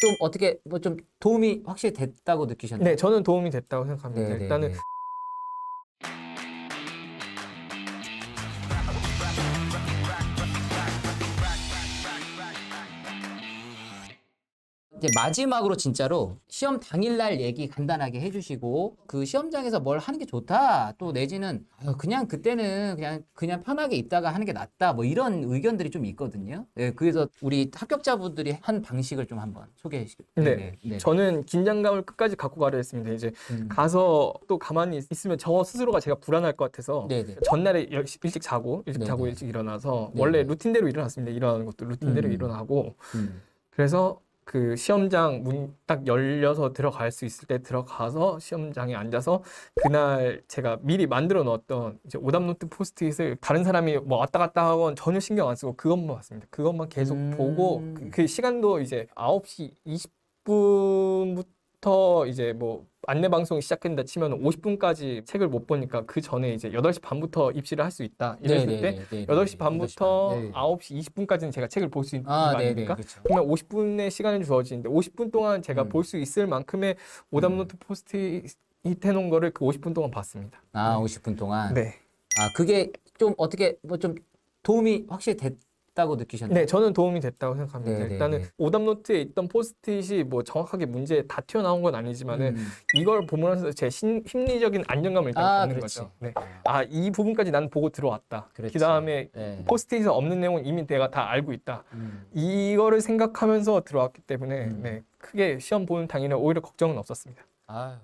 좀 어떻게 뭐 좀 도움이 확실히 됐다고 느끼셨나요? 네, 저는 도움이 됐다고 생각합니다. 네, 네, 일단은 네. 이제 마지막으로 진짜로 시험 당일날 얘기 간단하게 해주시고 그 시험장에서 뭘 하는 게 좋다 또 내지는 아유, 그냥 그때는 그냥 그냥 편하게 있다가 하는 게 낫다 뭐 이런 의견들이 좀 있거든요. 네, 그래서 우리 합격자분들이 한 방식을 좀 한번 소개해 주시죠. 네, 저는 긴장감을 끝까지 갖고 가려 했습니다. 이제 음. 가서 또 가만히 있으면 저 스스로가 제가 불안할 것 같아서 네네. 전날에 열- 일찍 자고 일찍 네네. 자고 일찍 일어나서 네네. 원래 루틴대로 일어났습니다. 일어나는 것도 루틴대로 음. 일어나고 음. 그래서 그 시험장 문 딱 열려서 들어갈 수 있을 때 들어가서 시험장에 앉아서 그날 제가 미리 만들어 놓았던 이제 오답노트 포스트잇을 다른 사람이 뭐 왔다 갔다 하건 전혀 신경 안 쓰고 그것만 봤습니다. 그것만 계속 음. 보고 그, 그 시간도 이제 9시 20분부터 이제 뭐 안내 방송이 시작했다 치면 50분까지 책을 못 보니까 그 전에 이제 8시 반부터 입시를 할 수 있다. 이랬을 때 네네네. 8시 반부터 네. 9시 20분까지는 제가 책을 볼 수 있는 거 아, 네네. 아닙니까? 그렇죠. 그러면 50분의 시간이 주어지는데 50분 동안 제가 음. 볼수 있을 만큼의 오답노트 포스트잇 해놓은 거를 그 50분 동안 봤습니다. 아, 50분 동안. 네. 아, 그게 좀 어떻게 뭐 좀 도움이 확실히 됐 다고 느끼셨나요? 네, 저는 도움이 됐다고 생각합니다. 네, 네, 일단은 네. 오답 노트에 있던 포스트잇이 뭐 정확하게 문제에 다 튀어나온 건 아니지만은 음. 이걸 보면서 제 심, 심리적인 안정감을 일단 아, 갖는 그렇지. 거죠. 네. 아, 이 부분까지 난 보고 들어왔다. 그렇지. 그 다음에 네. 포스트잇에 없는 내용은 이미 내가 다 알고 있다. 음. 이거를 생각하면서 들어왔기 때문에 음. 네, 크게 시험 보는 당일에 오히려 걱정은 없었습니다. 아유.